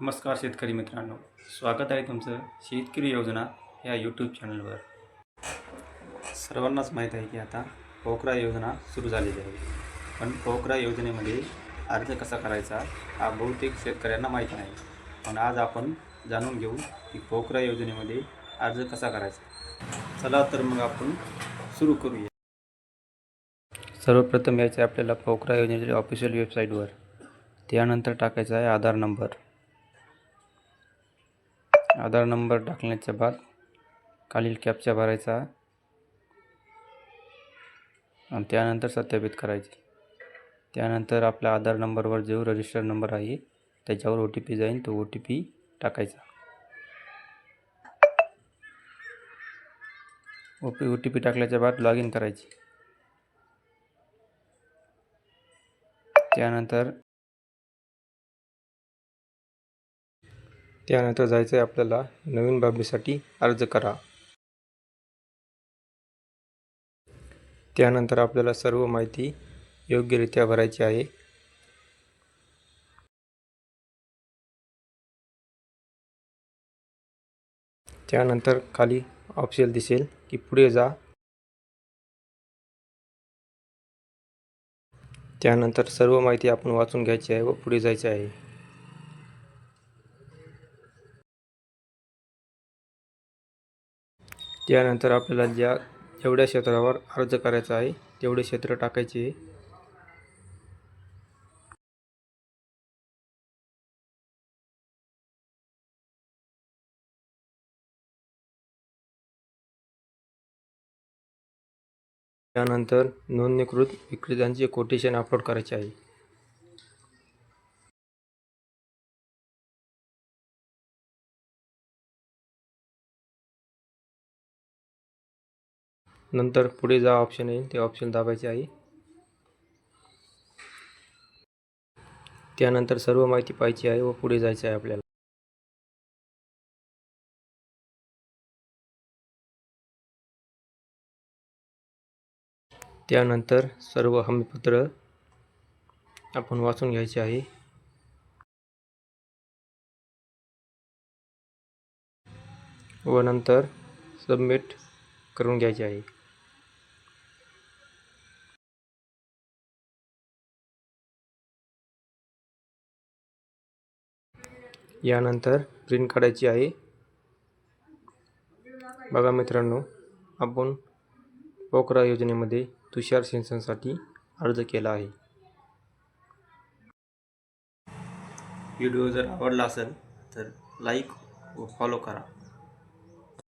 नमस्कार शेतकरी मित्रांनो. स्वागत आहे तुमचं शेतकरी योजना या यूट्यूब चॅनलवर सर्वांनाच माहीत आहे की आता पोखरा योजना सुरू झालेली आहे. पण पोखरा योजनेमध्ये अर्ज कसा करायचा हा बहुतेक शेतकऱ्यांना माहीत नाही. पण आज आपण जाणून घेऊ की पोखरा योजनेमध्ये अर्ज कसा करायचा. चला तर मग आपण सुरू करूया. सर्वप्रथम यायचं आपल्याला पोखरा योजनेच्या ऑफिशियल वेबसाईटवर त्यानंतर टाकायचा आहे आधार नंबर आधार नंबर टाकण्याच्या बाद खालील कॅपचा भरायचा आणि त्यानंतर सत्यापित करायचे. त्यानंतर आपल्या आधार नंबरवर जो रजिस्टर नंबर आहे त्याच्यावर ओ टी पी जाईल तो ओ टी पी टाकायचा. O P O T P टाकल्याच्या बाद लॉग इन करायची. त्यानंतर त्यानंतर जायचं आहे आपल्याला नवीन बाबीसाठी अर्ज करा. त्यानंतर आपल्याला सर्व माहिती योग्यरित्या भरायची आहे. त्यानंतर खाली ऑप्शन दिसेल की पुढे जा. त्यानंतर सर्व माहिती आपण वाचून घ्यायची आहे व पुढे जायचे आहे. त्यानंतर आपल्याला ज्या जेवढ्या क्षेत्रावर अर्ज करायचा आहे तेवढे क्षेत्र टाकायचे. आहे त्यानंतर नोंदणीकृत विक्रेत्यांचे कोटेशन अपलोड करायचे आहे. नंतर पुढे जा ऑप्शन येईल ते ऑप्शन दाबायचे आहे त्यानंतर सर्व माहिती पाहिजे आहे व पुढे जायचे आहे आपल्याला. त्यानंतर सर्व हमीपत्र आपण वाचून घ्यायचे आहे. व नंतर सबमिट करून घ्यायचे आहे. यानंतर प्रिंट काढायची आहे. बघा मित्रांनो आपण पोकरा योजनेमध्ये तुषार सिंचनसाठी अर्ज केला आहे. व्हिडिओ जर आवडला असेल तर लाईक व फॉलो करा.